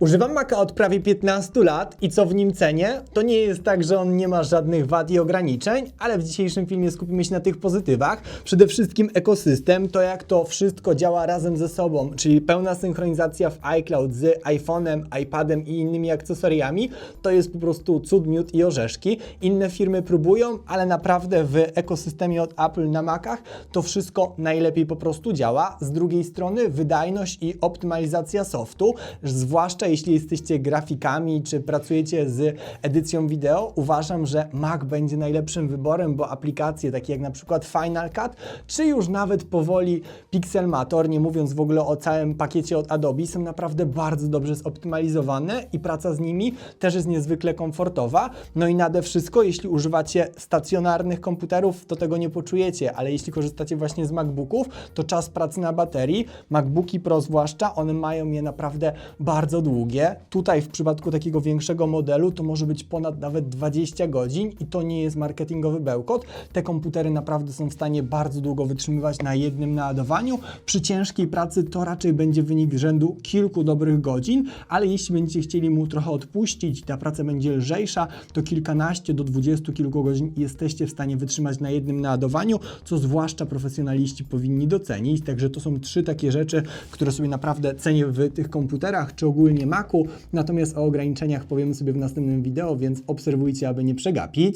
Używam Maca od prawie 15 lat i co w nim cenię? To nie jest tak, że on nie ma żadnych wad i ograniczeń, ale w dzisiejszym filmie skupimy się na tych pozytywach. Przede wszystkim ekosystem, to jak to wszystko działa razem ze sobą, czyli pełna synchronizacja w iCloud z iPhone'em, iPadem i innymi akcesoriami, to jest po prostu cud, miód i orzeszki. Inne firmy próbują, ale naprawdę w ekosystemie od Apple na Macach to wszystko najlepiej po prostu działa. Z drugiej strony wydajność i optymalizacja softu, zwłaszcza jeśli jesteście grafikami czy pracujecie z edycją wideo, uważam, że Mac będzie najlepszym wyborem, bo aplikacje takie jak na przykład Final Cut, czy już nawet powoli Pixelmator, nie mówiąc w ogóle o całym pakiecie od Adobe, są naprawdę bardzo dobrze zoptymalizowane i praca z nimi też jest niezwykle komfortowa. No i nade wszystko, jeśli używacie stacjonarnych komputerów, to tego nie poczujecie, ale jeśli korzystacie właśnie z MacBooków, to czas pracy na baterii, MacBooki Pro zwłaszcza, one mają je naprawdę bardzo długie. Tutaj w przypadku takiego większego modelu to może być ponad nawet 20 godzin i to nie jest marketingowy bełkot. Te komputery naprawdę są w stanie bardzo długo wytrzymywać na jednym naładowaniu. Przy ciężkiej pracy to raczej będzie wynik rzędu kilku dobrych godzin, ale jeśli będziecie chcieli mu trochę odpuścić ta praca będzie lżejsza, to kilkanaście do dwudziestu kilku godzin jesteście w stanie wytrzymać na jednym naładowaniu, co zwłaszcza profesjonaliści powinni docenić. Także to są trzy takie rzeczy, które sobie naprawdę cenię w tych komputerach, czy ogólnie Macu. Natomiast o ograniczeniach powiemy sobie w następnym wideo, więc obserwujcie, aby nie przegapić.